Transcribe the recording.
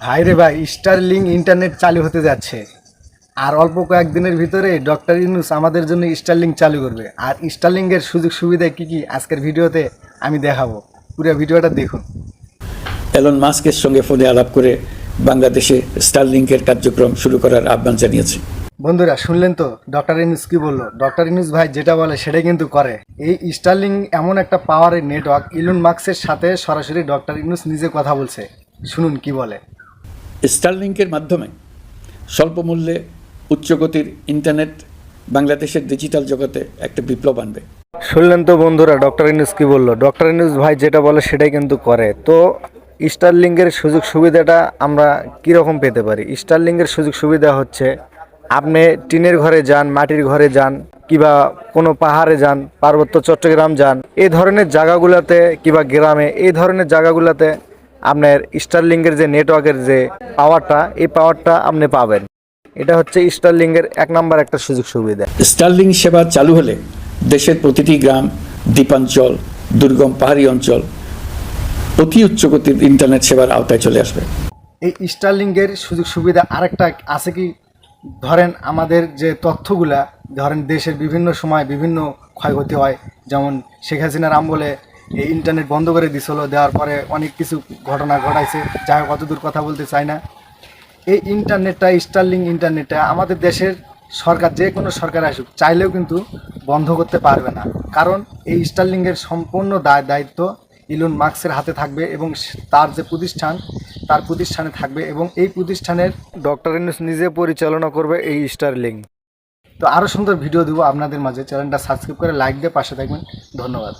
ভাই রে ভাই স্টারলিং ইন্টারনেট চালু হতে যাচ্ছে। আর অল্প কয়েকদিনের ভিতরে ডক্টর ইউনুস আমাদের জন্য স্টারলিং চালু করবে। আর স্টারলিংয়ের সুযোগ সুবিধা কী কী আজকের ভিডিওতে আমি দেখাবো। পুরো ভিডিওটা দেখুন। এলন মাস্কের সঙ্গে ফোনে আলাপ করে বাংলাদেশে স্টারলিংকের কার্যক্রম শুরু করার আহ্বান জানিয়েছে। বন্ধুরা শুনলেন তো? ডক্টর ইনুস কি বলল? ডক্টর ইনুস ভাই যেটা বলে সেটাই কিন্তু করে। এই স্টারলিং এমন একটা পাওয়ারের নেটওয়ার্ক ইলন মার্কসের সাথে সরাসরি ডক্টর ইনুস নিজে কথা বলছে। শুনুন কি বলে। স্টারলিংকের মাধ্যমে স্বল্প মূল্যে উচ্চগতির ইন্টারনেট বাংলাদেশের ডিজিটাল জগতে একটা বিপ্লব আনবে। শুনলেন তো বন্ধুরা ডক্টর ইনুস কি বলল? ডক্টর ইনুস ভাই যেটা বলে সেটাই কিন্তু করে। তো স্টারলিংকের সুযোগ সুবিধাটা আমরা কীরকম পেতে পারি? স্টারলিংকের সুযোগ সুবিধা হচ্ছে, আপনি টিনের ঘরে যান, মাটির ঘরে যান, কিবা কোনো পাহাড়ে যান, পার্বত্য চট্টগ্রাম যান এই ধরনের জায়গাগুলোতে কিবা গ্রামে এই ধরনের জায়গাগুলোতে আপনার স্টারলিংকের যে নেটওয়ার্কের যে পাওয়ারটা এই পাওয়ারটা আপনি পাবেন। এটা হচ্ছে স্টারলিংকের এক নাম্বার একটা সুযোগ সুবিধা। স্টারলিং সেবা চালু হলে দেশের প্রতিটি গ্রাম দ্বীপাঞ্চল দুর্গম পাহাড়ি অঞ্চল অতি উচ্চগতির ইন্টারনেট সেবার আওতায় চলে আসবে। এই স্টারলিংকের সুযোগ সুবিধা আরেকটা আছে কি? ধরেন আমাদের যে তথ্যগুলা ধরেন দেশের বিভিন্ন সময় বিভিন্ন ক্ষয়ক্ষতি হয়। যেমন শেখ হাসিনার আমলে এই ইন্টারনেট বন্ধ করে দিছিল, দেওয়ার পরে অনেক কিছু ঘটনা ঘটাইছে। যাই হোক, অতদূর কথা বলতে চাই না। এই ইন্টারনেটটা স্টারলিং ইন্টারনেটটা আমাদের দেশের সরকার, যে কোনো সরকার আসুক, চাইলেও কিন্তু বন্ধ করতে পারবে না। কারণ এই স্টারলিংয়ের সম্পূর্ণ দায়, দায়িত্ব ইলন মার্কসের হাতে থাকবে এবং তার যে প্রতিষ্ঠান, তার প্রতিষ্ঠানে থাকবে এবং এই প্রতিষ্ঠানের ডক্টর ইনুস নিজে পরিচালনা করবে এই স্টারলিং তো আরও সুন্দর ভিডিও দেবো আপনাদের মাঝে। চ্যানেলটা সাবস্ক্রাইব করে লাইক দিয়ে পাশে থাকবেন। ধন্যবাদ।